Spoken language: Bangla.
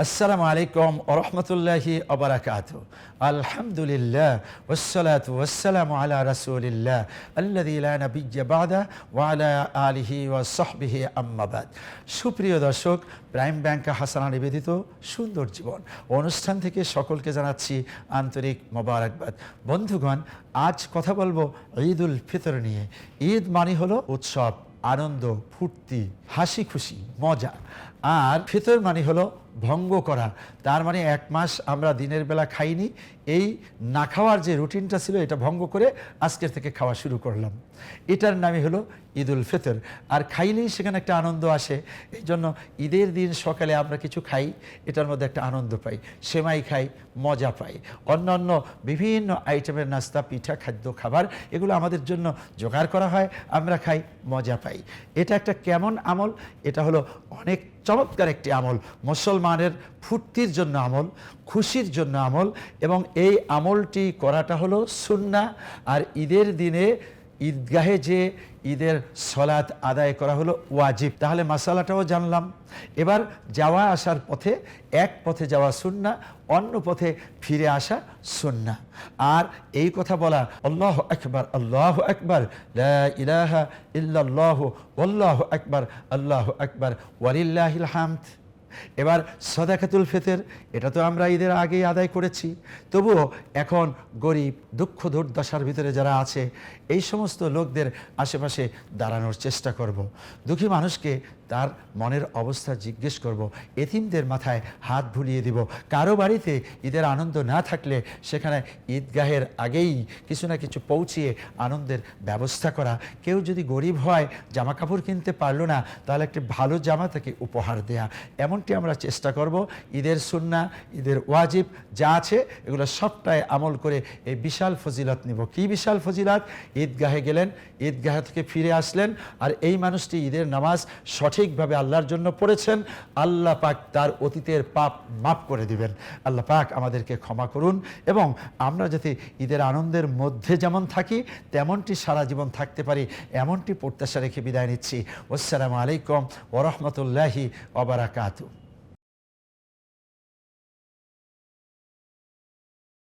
আসসালামু আলাইকুম ওরহমতুল্লাহি অবরাকাত আলহামদুলিল্লাহ ওসালাত ওয়াসালাম আলা রাসূলিল্লাহ আল্লাযী লা নাবিয়্যা বাদা ওয়া আলা আলিহি ওয়া সাহবিহি আম্মাবাদ সুপ্রিয় দর্শক, প্রাইম ব্যাংক হাসানা নিবেদিত সুন্দর জীবন। অনুষ্ঠান থেকে সকলকে জানাচ্ছি আন্তরিক মোবারকবাদ। বন্ধুগণ, আজ কথা বলব ঈদ উল ফিতর নিয়ে। ঈদ মানে হলো উৎসব, আনন্দ, ফুর্তি হাসি খুশি মজা। আর ফিতর মানে হলো ভঙ্গ করা। তার মানে এক মাস আমরা দিনের বেলা খাইনি, এই না খাওয়ার যে রুটিনটা ছিল এটা ভঙ্গ করে আজকের থেকে খাওয়া শুরু করলাম। এটার নামই হলো ঈদ উল ফিতর। আর খাইলেই সেখানে একটা আনন্দ আসে, এই জন্য ঈদের দিন সকালে আমরা কিছু খাই, এটার মধ্যে একটা আনন্দ পাই, সেমাই খাই, মজা পাই। অন্যান্য বিভিন্ন আইটেমের নাস্তা, পিঠা, খাদ্য, খাবার, এগুলো আমাদের জন্য জোগাড় করা হয়, আমরা খাই, মজা পাই। এটা একটা কেমন আমল? এটা হলো অনেক চমৎকার একটি আমল। মুসলমানের ফুর্তির জন্য আমল, খুশির জন্য আমল এবং এই আমলটি করাটা হলো সুন্না আর ঈদের দিনে ঈদগাহে যে ঈদের সলাৎ আদায় করা হলো ওয়াজিব। তাহলে মাসালাটাও জানলাম। এবার যাওয়া আসার পথে, এক পথে যাওয়া সুন্না, অন্য পথে ফিরে আসা সুন্না। আর এই কথা বলা, আল্লাহ একবার আল্লাহ একবার ইলাহা ইল্লাল্লাহ আল্লাহ আকবার, আল্লাহ একবার ওয়ালিল্লাহিল হামদ। এবার সদাকাতুল ফেতের, এটা তো আমরা ঈদের আগেই আদায় করেছি তবুও এখন গরিব, দুঃখ, দুর্দশার ভিতরে যারা আছে, এই সমস্ত লোকদের আশেপাশে দাঁড়ানোর চেষ্টা করব। দুঃখী মানুষকে তার মনের অবস্থা জিজ্ঞেস করব। এতিমদের মাথায় হাত ভুলিয়ে দিব কারও বাড়িতে ঈদের আনন্দ না থাকলে সেখানে ঈদগাহের আগেই কিছু না কিছু পৌঁছিয়ে আনন্দের ব্যবস্থা করা কেউ যদি গরিব হয় জামা কাপড় কিনতে পারল না, তাহলে একটি ভালো জামা তাকে উপহার দেয়া এমনটি আমরা চেষ্টা করব। ঈদের সুন্না, ঈদের ওয়াজিব যা আছে, এগুলো সবটাই আমল করে এই বিশাল ফজিলত নিব। কি বিশাল ফজিলত? ঈদগাহে গেলেন, ঈদগাহ থেকে ফিরে আসলেন, আর এই মানুষটি ঈদের নামাজ সঠিকভাবে আল্লাহর জন্য পড়েছেন। আল্লাহ পাক তার অতীতের পাপ মাফ করে দিবেন। আল্লাহ পাক আমাদেরকে ক্ষমা করুন এবং আমরা যাতে ঈদের আনন্দের মধ্যে যেমন থাকি, তেমনটি সারা জীবন থাকতে পারি, এমনটি প্রত্যাশা রেখে বিদায় নিচ্ছি। আসসালামু আলাইকুম ওরহমতুল্লাহি ওবরাকাতু